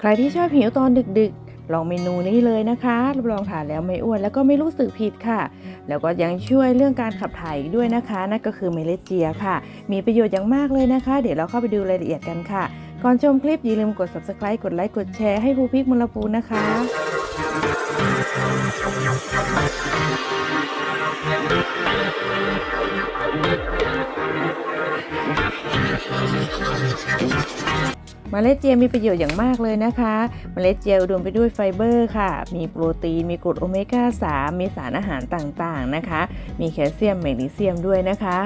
ใครที่ชอบหิวตอนดึกๆ ลองเมนูนี้เลยนะคะรับรองทานแล้วไม่อ้วนแล้วก็ไม่รู้สึกผิดค่ะ แล้วก็ยังช่วยเรื่องการขับถ่ายด้วยนะคะ นั่นก็คือเมล็ดเจียค่ะ มีประโยชน์อย่างมากเลยนะคะ เดี๋ยวเราเข้าไปดูรายละเอียดกันค่ะ ก่อนชมคลิปอย่าลืมกด subscribe กดไลค์กดแชร์ให้ภูพิกมลปูนนะคะ เมล็ดเจียมีประโยชน์อย่างมากเลยนะคะเมล็ดเจียอุดมไปด้วยไฟเบอร์ค่ะ มีโปรตีน มีกรดโอเมก้า 3 มีสารอาหารต่างๆนะคะ มีแคลเซียมแมกนีเซียมด้วยนะคะ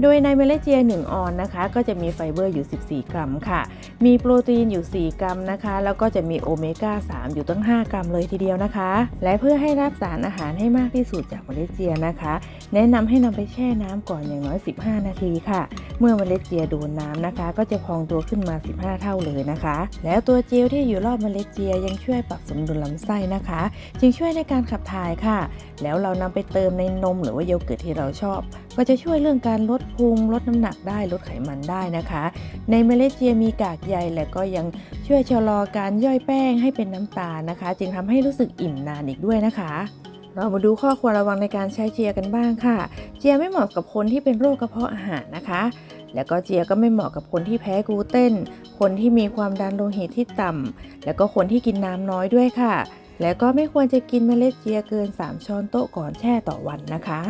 โดยในเมล็ดเจีย 1 ออนนะคะ ก็จะมีไฟเบอร์อยู่ 14 กรัมค่ะ มีโปรตีนอยู่ 4 กรัมนะคะ แล้วก็จะมีโอเมก้า 3 อยู่ตั้ง 5 กรัมเลยทีเดียวนะคะ และเพื่อให้รับสารอาหารให้มากที่สุดจากเมล็ดเจียนะคะ แนะนำให้นำไปแช่น้ำก่อนอย่างน้อย 15 นาทีค่ะ เมื่อเมล็ดเจียโดนน้ำนะคะ ก็จะพองตัวขึ้นมา 15 เท่าเลยนะคะ แล้วตัวเจลที่อยู่รอบเมล็ดเจียยังช่วยปรับสมดุลลำไส้นะคะ จึงช่วยในการขับถ่ายค่ะ แล้วเรานำไปเติมในนมหรือว่าโยเกิร์ตที่เราชอบ ก็จะช่วยเรื่องการลดพุงลดน้ำหนักได้ลดไขมันได้นะคะ ในเมล็ดเจียมีกากใยและก็ยังช่วยชะลอการย่อยแป้งให้เป็นน้ำตาลนะคะ จึงทำให้รู้สึกอิ่มนานอีกด้วยนะคะ เรามาดูข้อควรระวังในการใช้เจียกันบ้างค่ะ เจียไม่เหมาะกับคนที่เป็นโรคกระเพาะอาหารนะคะ แล้วก็เจียก็ไม่เหมาะกับคนที่แพ้กลูเตน คนที่มีความดันโลหิตที่ต่ำแล้วก็คนที่กินน้ำน้อยด้วยค่ะ แล้วก็ไม่ควรจะกินเมล็ดเจียเกิน 3 ช้อนโต๊ะก่อนแช่ต่อวันนะคะ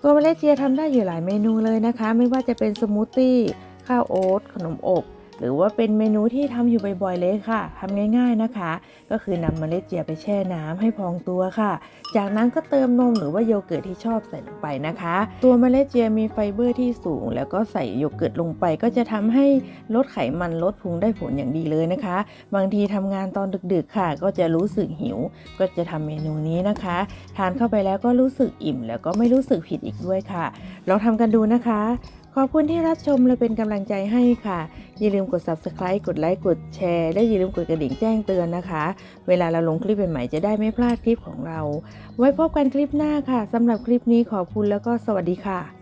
ตัวเมล็ดเจียทำได้อยู่หลายเมนูเลยนะคะ ไม่ว่าจะเป็นสมูทตี้ ข้าวโอ๊ต ขนมอบ หรือว่าเป็นเมนูที่ทำอยู่บ่อยๆเลยค่ะทำง่ายๆนะคะ ก็คือนำเมล็ดเจียไปแช่น้ำให้พองตัวค่ะ จากนั้นก็เติมนมหรือว่าโยเกิร์ตที่ชอบใส่ลงไปนะคะ ตัวเมล็ดเจียมีไฟเบอร์ที่สูง แล้วก็ใส่โยเกิร์ตลงไป ก็จะทำให้ลดไขมันลดพุงได้ผลอย่างดีเลยนะคะ บางทีทำงานตอนดึกๆค่ะ ก็จะรู้สึกหิว ก็จะทำเมนูนี้นะคะ ทานเข้าไปแล้วก็รู้สึกอิ่ม แล้วก็ไม่รู้สึกผิดอีกด้วยค่ะลองทำกันดูนะคะ ขอบคุณที่รับชมและเป็นกำลังใจให้ค่ะ อย่าลืมกด subscribe กดไลค์กดแชร์และอย่าลืมกดกระดิ่งแจ้งเตือนนะคะ เวลาเราลงคลิปใหม่ๆจะได้ไม่พลาดคลิปของเรา ไว้พบกันคลิปหน้าค่ะสำหรับคลิปนี้ขอบคุณแล้วก็สวัสดีค่ะ